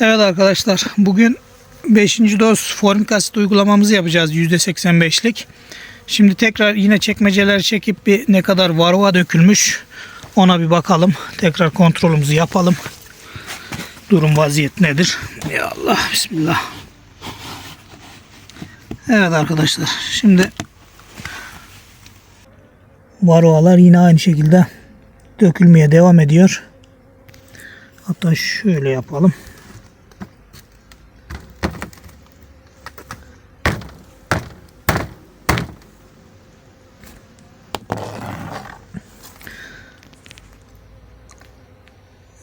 Evet arkadaşlar bugün 5. doz formik asit uygulamamızı yapacağız %85'lik. Şimdi tekrar yine çekmeceler çekip bir ne kadar varroa dökülmüş ona bir bakalım. Tekrar kontrolümüzü yapalım. Durum vaziyet nedir? Ya Allah bismillah. Evet arkadaşlar şimdi varroalar yine aynı şekilde dökülmeye devam ediyor. Hatta şöyle yapalım.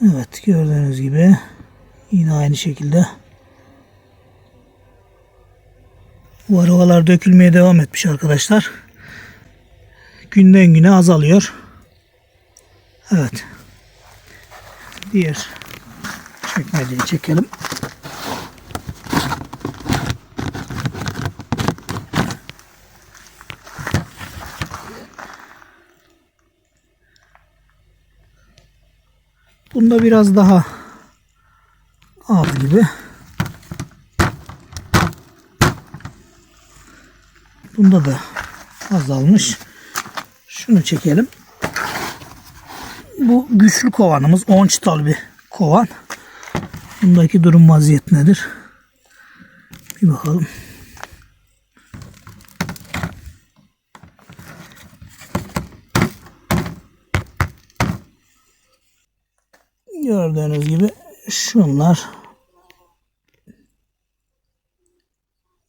Evet gördüğünüz gibi yine aynı şekilde varroalar dökülmeye devam etmiş arkadaşlar. Günden güne azalıyor. Evet. Diğer çekmeceyi çekelim. Bunda biraz daha az gibi. Bunda da azalmış. Şunu çekelim. Bu güçlü kovanımız 10 çıtalı bir kovan. Bundaki durum vaziyet nedir? Bir bakalım. Gördüğünüz gibi şunlar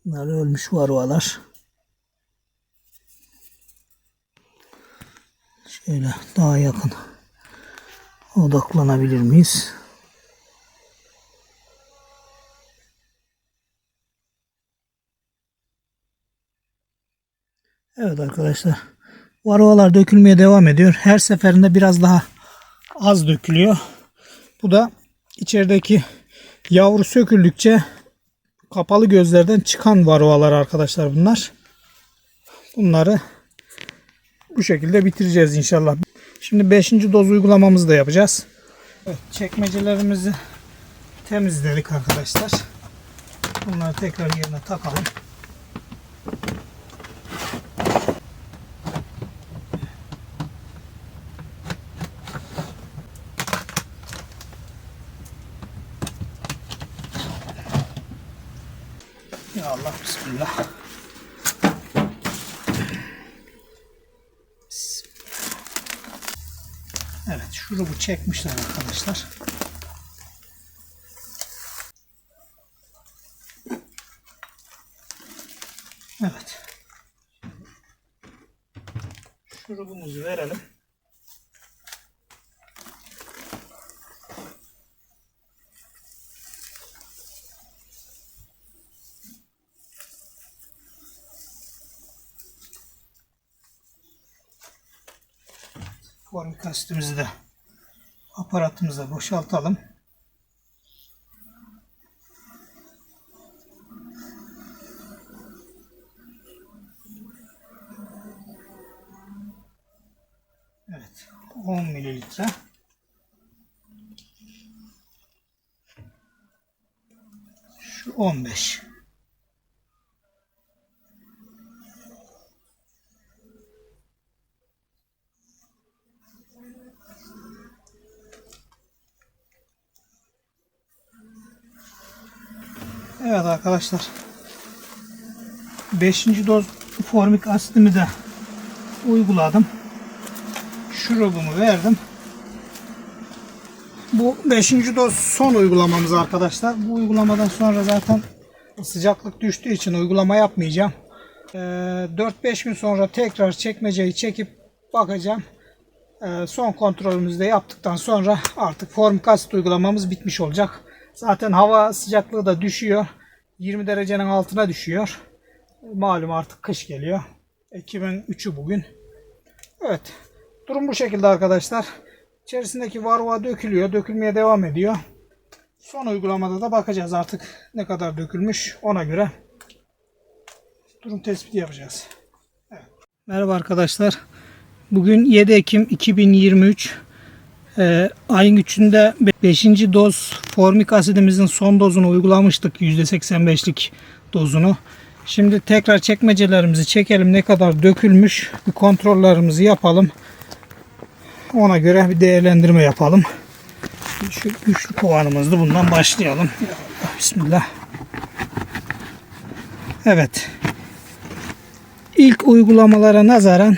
Bunlar ölmüş varroalar. Şöyle daha yakın odaklanabilir miyiz? Evet arkadaşlar. Varroalar dökülmeye devam ediyor. Her seferinde biraz daha az dökülüyor. Bu da içerideki yavru söküldükçe kapalı gözlerden çıkan varroalar arkadaşlar bunlar. Bunları bu şekilde bitireceğiz inşallah. Şimdi 5. doz uygulamamızı da yapacağız. Evet, çekmecelerimizi temizledik arkadaşlar. Bunları tekrar yerine takalım. Ya Allah bismillah. Evet şurubu çekmişler arkadaşlar. Evet. Şurubumuzu verelim. Formik asitimizi de aparatımıza boşaltalım. Evet, 10 mililitre. Şu 15. Evet arkadaşlar. 5. doz formik asitimi de uyguladım. Şurubumu verdim. Bu 5. doz son uygulamamız arkadaşlar. Bu uygulamadan sonra zaten sıcaklık düştüğü için uygulama yapmayacağım. Ee, 4-5 gün sonra tekrar çekmeceyi çekip bakacağım. Ee, son kontrolümüzü de yaptıktan sonra artık formik asit uygulamamız bitmiş olacak. Zaten hava sıcaklığı da düşüyor. 20 derecenin altına düşüyor. Malum artık kış geliyor. Ekim'in 3'ü bugün. Evet. Durum bu şekilde arkadaşlar. İçerisindeki varroa dökülüyor. Dökülmeye devam ediyor. Son uygulamada da bakacağız artık ne kadar dökülmüş ona göre durum tespiti yapacağız. Evet. Merhaba arkadaşlar. Bugün 7 Ekim 2023. Ee, ayın 3'ünde 5. doz formik asidimizin son dozunu uygulamıştık. %85'lik dozunu. Şimdi tekrar çekmecelerimizi çekelim. Ne kadar dökülmüş bir kontrollerimizi yapalım. Ona göre bir değerlendirme yapalım. Şu güçlü kovanımızda bundan başlayalım. Bismillah. Evet. İlk uygulamalara nazaran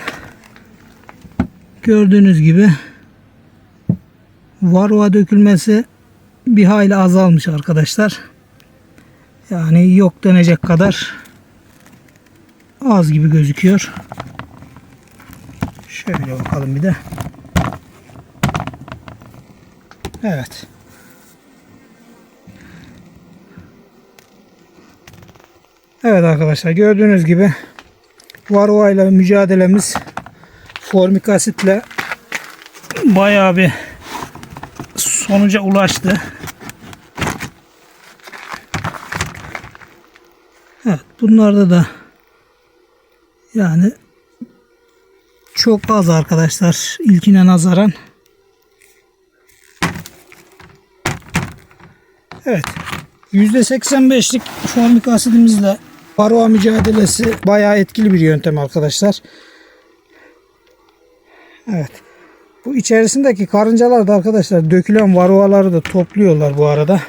gördüğünüz gibi varroa dökülmesi bir hayli azalmış arkadaşlar. Yani yok denecek kadar az gibi gözüküyor. Şöyle bakalım bir de. Evet. Evet arkadaşlar gördüğünüz gibi varroa ile mücadelemiz formik asitle bayağı bir sonuca ulaştı. Evet bunlarda da yani çok az arkadaşlar ilkine nazaran. Evet. %85'lik formik asidimizle varroa mücadelesi bayağı etkili bir yöntem arkadaşlar. Evet. Bu içerisindeki karıncalar da arkadaşlar dökülen varroaları da topluyorlar bu arada.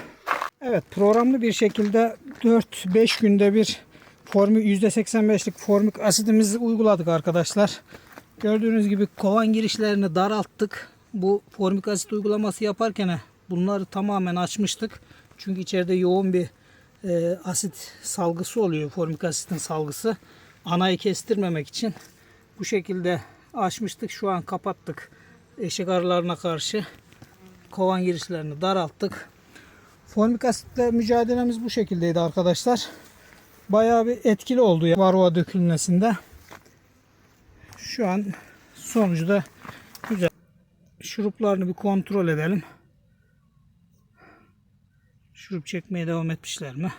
Evet programlı bir şekilde 4-5 günde bir formik %85'lik formik asidimizi uyguladık arkadaşlar. Gördüğünüz gibi kovan girişlerini daralttık. Bu formik asit uygulaması yaparken bunları tamamen açmıştık. Çünkü içeride yoğun bir e, asit salgısı oluyor. Formik asitin salgısı. Anayı kestirmemek için bu şekilde açmıştık. Şu an kapattık. Eşek arılarına karşı kovan girişlerini daralttık. Formik asitle mücadelemiz bu şekildeydi arkadaşlar. Bayağı bir etkili oldu ya varroa dökülmesinde. Şu an sonucu da güzel. Şuruplarını bir kontrol edelim. Şurup çekmeye devam etmişler mi?